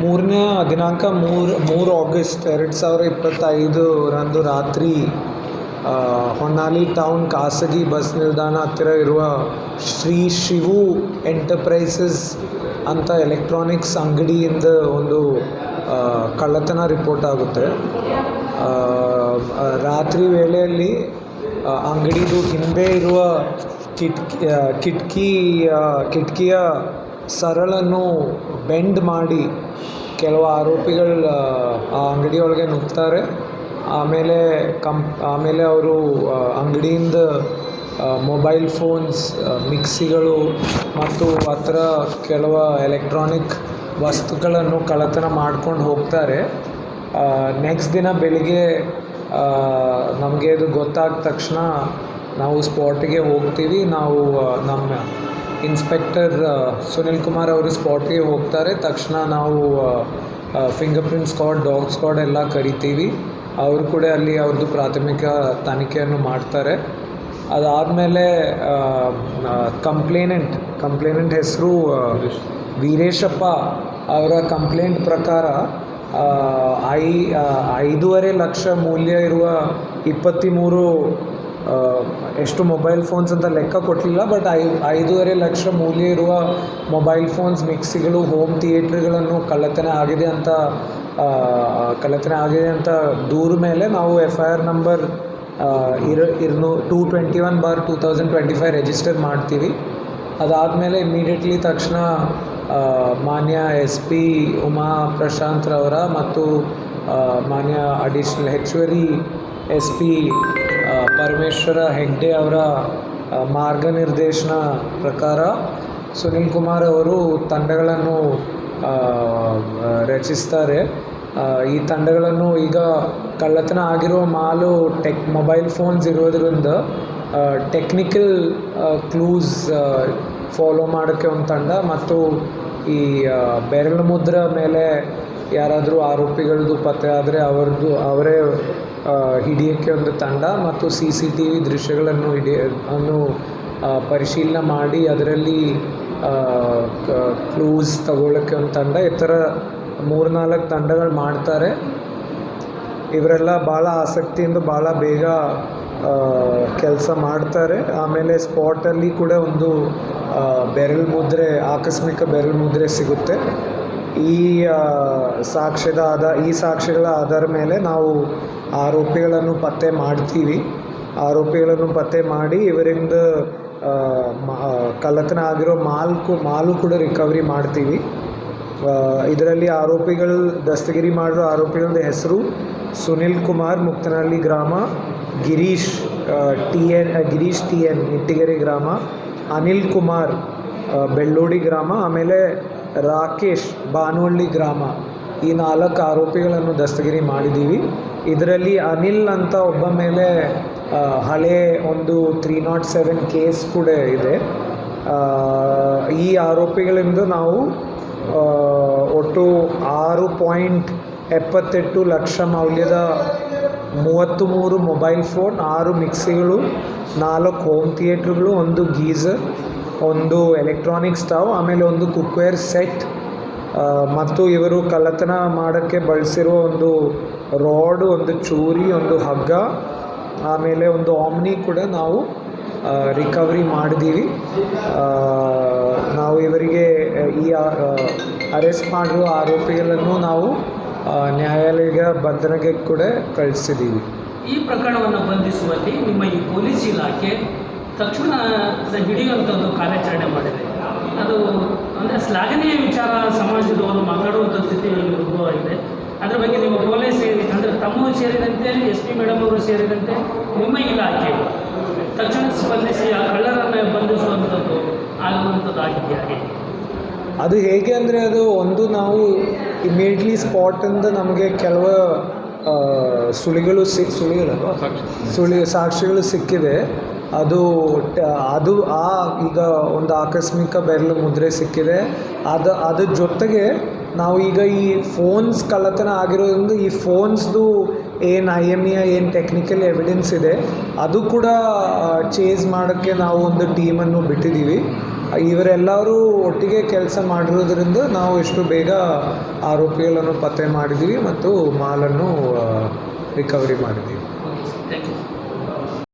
ಮೂರನೇ ದಿನಾಂಕ ಮೂರು ಮೂರು ಆಗಸ್ಟ್ ಎರಡು ಸಾವಿರ ಇಪ್ಪತ್ತೈದರಂದು ರಾತ್ರಿ ಹೊನ್ನಾಲಿ ಟೌನ್ ಖಾಸಗಿ ಬಸ್ ನಿಲ್ದಾಣ ಹತ್ತಿರ ಇರುವ ಶ್ರೀ ಶಿವು ಎಂಟರ್ಪ್ರೈಸಸ್ ಅಂತ ಎಲೆಕ್ಟ್ರಾನಿಕ್ಸ್ ಅಂಗಡಿಯಿಂದ ಒಂದು ಕಳ್ಳತನ ರಿಪೋರ್ಟ್ ಆಗುತ್ತೆ. ರಾತ್ರಿ ವೇಳೆಯಲ್ಲಿ ಅಂಗಡಿದು ಹಿಂದೆ ಇರುವ ಕಿಟ್ಕಿ ಕಿಟಕಿಯ ಕಿಟಕಿ ಕಿಟಕಿಯ ಸರಳನ್ನು ಬೆಂಡ್ ಮಾಡಿ ಕೆಲವು ಆರೋಪಿಗಳು, ಆ ಅಂಗಡಿಯೊಳಗೆ ನುಗ್ತಾರೆ. ಆಮೇಲೆ ಕಂಪ್, ಆಮೇಲೆ ಅವರು ಅಂಗಡಿಯಿಂದ ಮೊಬೈಲ್ ಫೋನ್ಸ್ ಮಿಕ್ಸಿಗಳು ಮತ್ತು ಥರ ಕೆಲವು ಎಲೆಕ್ಟ್ರಾನಿಕ್ ವಸ್ತುಗಳನ್ನು ಕಳ್ಳತನ ಮಾಡ್ಕೊಂಡು ಹೋಗ್ತಾರೆ. ನೆಕ್ಸ್ಟ್ ದಿನ ಬೆಳಿಗ್ಗೆ ನಮಗೆ ಅದು ಗೊತ್ತಾದ ತಕ್ಷಣ ನಾವು ಸ್ಪಾಟಿಗೆ ಹೋಗ್ತೀವಿ. ನಾವು ನಮ್ಮ ಇನ್ಸ್ಪೆಕ್ಟರ್ ಸುನಿಲ್ ಕುಮಾರ್ ಅವರು ಸ್ಪಾಟ್ಗೆ ಹೋಗ್ತಾರೆ. ತಕ್ಷಣ ನಾವು finger print squad dog squad ಎಲ್ಲ ಕರಿತೀವಿ. ಅವರು ಕೂಡ ಅಲ್ಲಿ ಅವ್ರದ್ದು ಪ್ರಾಥಮಿಕ ತನಿಖೆಯನ್ನು ಮಾಡ್ತಾರೆ. ಅದಾದಮೇಲೆ ಕಂಪ್ಲೇನೆಂಟ್ ಕಂಪ್ಲೇನೆಂಟ್ ಹೆಸರು ವೀರೇಶಪ್ಪ ಅವರ ಕಂಪ್ಲೇಂಟ್ ಪ್ರಕಾರ ಐ ಐದೂವರೆ ಲಕ್ಷ ಮೌಲ್ಯ ಇರುವ ಇಪ್ಪತ್ತ್ಮೂರು ಎಷ್ಟು ಮೊಬೈಲ್ ಫೋನ್ಸ್ ಅಂತ ಲೆಕ್ಕ ಕೊಟ್ಟಲಿಲ್ಲ ಬಟ್ ಐ, ಐದೂವರೆ ಲಕ್ಷ ಮೌಲ್ಯ ಇರುವ ಮೊಬೈಲ್ ಫೋನ್ಸ್ ಮಿಕ್ಸಿಗಳು ಹೋಮ್ ಥಿಯೇಟ್ರ್ಗಳನ್ನು ಕಳ್ಳತನ ಆಗಿದೆ ಅಂತ ಕಳ್ಳತನ ಆಗಿದೆ ಅಂತ ದೂರ ಮೇಲೆ ನಾವು ಎಫ್ ಐ ಆರ್ ನಂಬರ್ ಇರ, ಇರ್ನು two twenty one bar two thousand twenty five register ಮಾಡ್ತೀವಿ. ಅದಾದಮೇಲೆ ಇಮ್ಮಿಡಿಯೇಟ್ಲಿ ತಕ್ಷಣ ಮಾನ್ಯ ಎಸ್ ಪಿ ಉಮಾ ಪ್ರಶಾಂತ್ರವರ ಮತ್ತು ಮಾನ್ಯ ಅಡಿಷ್ನಲ್ ಹೆಚ್ಚುವರಿ ಎಸ್ ಪಿ ಪರಮೇಶ್ವರ ಹೆಗ್ಡೆ ಅವರ ಮಾರ್ಗ ಮಾರ್ಗನಿರ್ದೇಶನ ಪ್ರಕಾರ ಸುನೀಲ್ ಕುಮಾರ್ ಅವರು ತಂಡಗಳನ್ನು ರಚಿಸ್ತಾರೆ. ಈ ತಂಡಗಳನ್ನು ಈಗ ಕಳ್ಳತನ ಆಗಿರುವ ಮಾಲು ಟೆಕ್, ಮೊಬೈಲ್ ಫೋನ್ಸ್ ಇರೋದ್ರಿಂದ ಟೆಕ್ನಿಕಲ್ ಕ್ಲೂಸ್ ಫಾಲೋ ಮಾಡೋಕ್ಕೆ ಒಂದು ತಂಡ ಮತ್ತು ಈ ಬೆರಳು ಮುದ್ರ ಮೇಲೆ ಯಾರಾದರೂ ಆರೋಪಿಗಳದ್ದು ಪತ್ತೆ ಆದರೆ ಅವ್ರದ್ದು, ಅವರೇ ಹಿಡಿಯೋಕ್ಕೆ ಒಂದು ತಂಡ ಮತ್ತು ಸಿ ಸಿ ಟಿ ವಿ ದೃಶ್ಯಗಳನ್ನು ಹಿಡಿಯ ಅನ್ನು ಪರಿಶೀಲನೆ ಮಾಡಿ ಅದರಲ್ಲಿ ಕ್ಲೂಸ್ ತಗೊಳ್ಳೋಕ್ಕೆ ಒಂದು ತಂಡ. ಈ ಥರ ಮೂರ್ನಾಲ್ಕು ತಂಡಗಳು ಮಾಡ್ತಾರೆ. ಇವರೆಲ್ಲ ಭಾಳ ಆಸಕ್ತಿಯಿಂದ ಭಾಳ ಬೇಗ ಕೆಲಸ ಮಾಡ್ತಾರೆ. ಆಮೇಲೆ ಸ್ಪಾಟಲ್ಲಿ ಕೂಡ ಒಂದು ಬೆರಳು ಮುದ್ರೆ, ಆಕಸ್ಮಿಕ ಬೆರಳು ಮುದ್ರೆ ಸಿಗುತ್ತೆ. ಈ ಸಾಕ್ಷ್ಯದ ಆಧಾರ ಈ ಸಾಕ್ಷ್ಯಗಳ ಆಧಾರ ಮೇಲೆ ನಾವು ಆರೋಪಿಗಳನ್ನು ಪತ್ತೆ ಮಾಡ್ತೀವಿ. ಆರೋಪಿಗಳನ್ನು ಪತ್ತೆ ಮಾಡಿ ಇವರಿಂದ ಕಳ್ಳತನ ಆಗಿರೋ ಮಾಲ್ಕು, ಮಾಲು ಕೂಡ ರಿಕವರಿ ಮಾಡ್ತೀವಿ. ಇದರಲ್ಲಿ ಆರೋಪಿಗಳು ದಸ್ತಗಿರಿ ಮಾಡಿರೋ ಆರೋಪಿಗಳ ಹೆಸರು ಸುನಿಲ್ ಕುಮಾರ್ ಮುಕ್ತನಹಳ್ಳಿ ಗ್ರಾಮ, Girish T N Girish T N, Nittigere ಗ್ರಾಮ, ಅನಿಲ್ ಕುಮಾರ್ ಬೆಳ್ಳೋಡಿ ಗ್ರಾಮ, ಆಮೇಲೆ ರಾಕೇಶ್ ಬಾನುವಳ್ಳಿ ಗ್ರಾಮ. ಈ ನಾಲ್ಕು ಆರೋಪಿಗಳನ್ನು ದಸ್ತಗಿರಿ ಮಾಡಿದ್ದೀವಿ. ಇದರಲ್ಲಿ ಅನಿಲ್ ಅಂತ ಒಬ್ಬ ಮೇಲೆ ಹಳೆ ಒಂದು ತ್ರೀ ನಾಟ್ ಸೆವೆನ್ ಕೇಸ್ ಕೂಡ ಇದೆ. ಈ ಆರೋಪಿಗಳಿಂದ ನಾವು ಒಟ್ಟು ಆರು ಪಾಯಿಂಟ್ ಎಪ್ಪತ್ತೆಂಟು ಲಕ್ಷ ಮೌಲ್ಯದ ಮೂವತ್ತು ಮೂರು ಮೊಬೈಲ್ ಫೋನ್, ಆರು ಮಿಕ್ಸಿಗಳು, ನಾಲ್ಕು ಹೋಮ್ ಥಿಯೇಟ್ರ್ಗಳು, ಒಂದು ಗೀಝರ್ ಒಂದು ಎಲೆಕ್ಟ್ರಾನಿಕ್ ಸ್ಟವ್ ಆಮೇಲೆ ಒಂದು ಕುಕ್ವೇರ್ ಸೆಟ್ ಮತ್ತು ಇವರು ಕಳ್ಳತನ ಮಾಡೋಕ್ಕೆ ಬಳಸಿರುವ ಒಂದು ರಾಡ್ ಒಂದು ಚೂರಿ, ಒಂದು ಹಗ್ಗ, ಆಮೇಲೆ ಒಂದು ಆಮ್ನಿ ಕೂಡ ನಾವು ರಿಕವರಿ ಮಾಡಿದ್ದೀವಿ. ನಾವು ಇವರಿಗೆ, ಈ ಅರೆಸ್ಟ್ ಮಾಡಿರುವ ಆರೋಪಿಗಳನ್ನು ನಾವು ನ್ಯಾಯಾಲಯದ ಬಂಧನಕ್ಕೆ ಕೂಡ ಕಳಿಸಿದ್ದೀವಿ. ಈ ಪ್ರಕರಣವನ್ನು ಬಂಧಿಸುವಲ್ಲಿ ನಿಮ್ಮ ಈ ಪೊಲೀಸ್ ಇಲಾಖೆ ತಕ್ಷಣ ಹಿಡಿಯುವಂಥದ್ದು ಕಾರ್ಯಾಚರಣೆ ಮಾಡಿದೆ. ಅದು ಅಂದರೆ ಶ್ಲಾಘನೀಯ ವಿಚಾರ ಸಮಾಜದವರು ಮಾತಾಡುವಂಥ ಸ್ಥಿತಿ ಉದ್ಭವ ಇದೆ. ಅದರ ಬಗ್ಗೆ ನಿಮ್ಮ ಪೊಲೀಸ್ ಸೇರಿ ಅಂದರೆ ತಮ್ಮ ಸೇರಿದಂತೆ ಎಸ್ ಪಿ ಮೇಡಮ್ ಅವರು ಸೇರಿದಂತೆ ನಿಮ್ಮ ಇಲಾಖೆ ತಕ್ಷಣ ಸ್ಪಂದಿಸಿ ಆ ಕಳ್ಳರನ್ನು ಬಂಧಿಸುವಂಥದ್ದು ಆಗುವಂಥದ್ದು ಆಗಿದೆ ಹಾಗೆ? ಅದು ಹೇಗೆ ಅಂದರೆ ಅದು ಒಂದು ನಾವು ಇಮಿಡಿಯೇಟ್ಲಿ ಸ್ಪಾಟಿಂದ ನಮಗೆ ಕೆಲವು ಸುಳಿಗಳು ಸಿ ಸುಳಿಗಳು ಸುಳಿ ಸಾಕ್ಷಿಗಳು ಸಿಕ್ಕಿದೆ. ಅದು ಅದು ಆ ಈಗ ಒಂದು ಆಕಸ್ಮಿಕ ಬೆರಳು ಮುದ್ರೆ ಸಿಕ್ಕಿದೆ. ಅದು, ಅದ್ರ ಜೊತೆಗೆ ನಾವು ಈಗ ಈ ಫೋನ್ಸ್ ಕಳ್ಳತನ ಆಗಿರೋದ್ರಿಂದ ಈ ಫೋನ್ಸ್ದು ಏನು ಐ ಎಂ ಇ ಏನು ಟೆಕ್ನಿಕಲ್ ಎವಿಡೆನ್ಸ್ ಇದೆ, ಅದು ಕೂಡ ಚೇಸ್ ಮಾಡೋಕ್ಕೆ ನಾವು ಒಂದು ಟೀಮನ್ನು ಬಿಟ್ಟಿದ್ದೀವಿ. ಇವರೆಲ್ಲರೂ ಒಟ್ಟಿಗೆ ಕೆಲಸ ಮಾಡಿರೋದ್ರಿಂದ ನಾವು ಎಷ್ಟು ಬೇಗ ಆರೋಪಿಗಳನ್ನು ಪತ್ತೆ ಮಾಡಿದ್ದೀವಿ ಮತ್ತು ಮಾಲನ್ನು ರಿಕವರಿ ಮಾಡಿದ್ದೀವಿ.